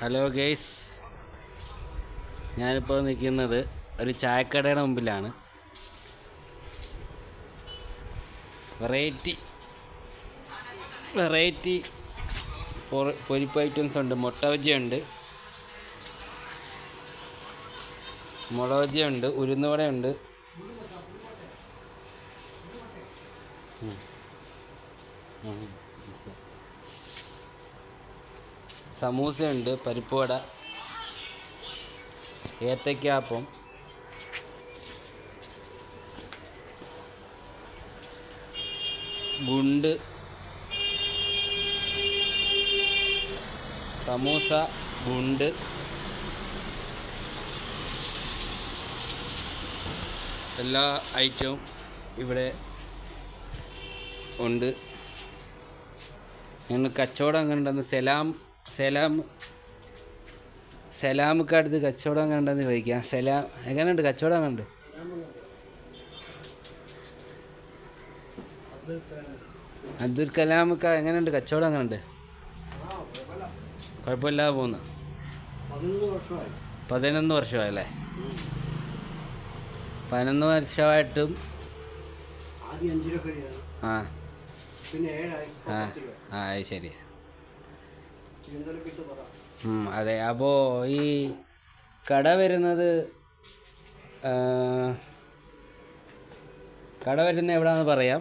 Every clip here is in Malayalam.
ഹലോ ഗെയ്സ് ഞാനിപ്പോൾ നിൽക്കുന്നത് ഒരു ചായക്കടയുടെ മുമ്പിലാണ്. വെറൈറ്റി വെറൈറ്റി പൊരിപ്പ് ഐറ്റംസ് ഉണ്ട്. മുട്ട ബജിയുണ്ട്. മുളക് ബജിയുണ്ട്. ഉഴുന്നുവടയുണ്ട്. സമൂസയുണ്ട് പരിപ്പുവട ഏത്തയ്ക്കാപ്പം ഗുണ്ട് സമൂസ ഗുണ്ട് എല്ലാ ഐറ്റവും ഇവിടെ ഉണ്ട്. ഞങ്ങൾ കച്ചവടം കണ്ടെന്ന് സലാം സലാം സലാമൊക്കെ അടുത്ത് കച്ചവടം കണ്ടെന്ന് ചോദിക്കാം. സലാം എങ്ങനെയുണ്ട്? കച്ചവടം കണ്ട് അബ്ദുൽ കലാമൊക്കെ എങ്ങനെയുണ്ട്? കച്ചവടം കണ്ട് കുഴപ്പമില്ലാതെ പോകുന്നു. പതിനൊന്ന് വർഷമായി പതിനൊന്ന് വർഷമായല്ലേ പതിനൊന്ന് വർഷമായിട്ടും ആ. ആ ആ ശരി അതെ. അപ്പോൾ ഈ കട വരുന്നത് കട വരുന്നത് എവിടാന്ന് പറയാം?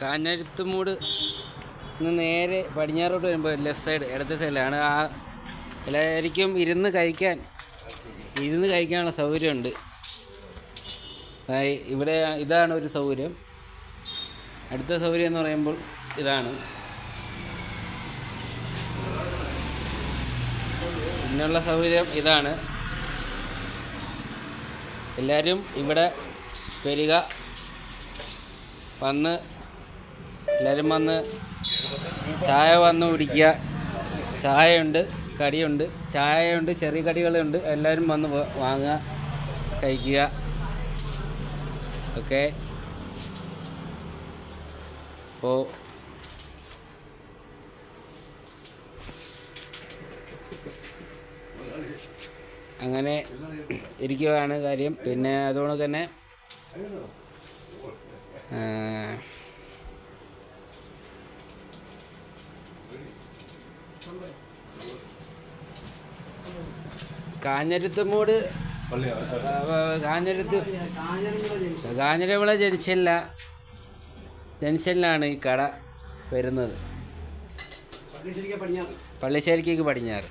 കാഞ്ഞരുത്തുമൂട് നേരെ പടിഞ്ഞാറോട്ട് വരുമ്പോൾ ലെഫ്റ്റ് സൈഡ് ഇടത്തെ സൈഡിലാണ് ആ എല്ലാവർക്കും ഇരുന്ന് കഴിക്കാൻ ഇരുന്ന് കഴിക്കാനുള്ള സൗകര്യമുണ്ട്. ഇവിടെ ഇതാണ് ഒരു സൗകര്യം. അടുത്ത സൗകര്യം എന്ന് പറയുമ്പോൾ ഇതാണ്. പിന്നുള്ള സൗകര്യം ഇതാണ്. എല്ലാവരും ഇവിടെ വരിക. വന്ന് എല്ലാവരും വന്ന്. ചായ വന്ന് കുടിക്കുക. ചായയുണ്ട് കടിയുണ്ട്. ചായയുണ്ട് ചെറിയ കടികളുണ്ട്. എല്ലാവരും വന്ന് വാങ്ങുക കഴിക്കുക. ഓക്കെ അപ്പോൾ അങ്ങനെ ഇരിക്കുകയാണ് കാര്യം. പിന്നെ അതുകൊണ്ട് തന്നെ കാഞ്ഞരുത്തുമൂട് കാഞ്ഞിരത്ത് കാഞ്ഞിരവിള ജംഗ്ഷനില ജംഗ്ഷനിലാണ് ഈ കട വരുന്നത്. പള്ളിശ്ശേരിക്ക് പള്ളിശ്ശേരിക്കേക്ക് പടിഞ്ഞാറ്.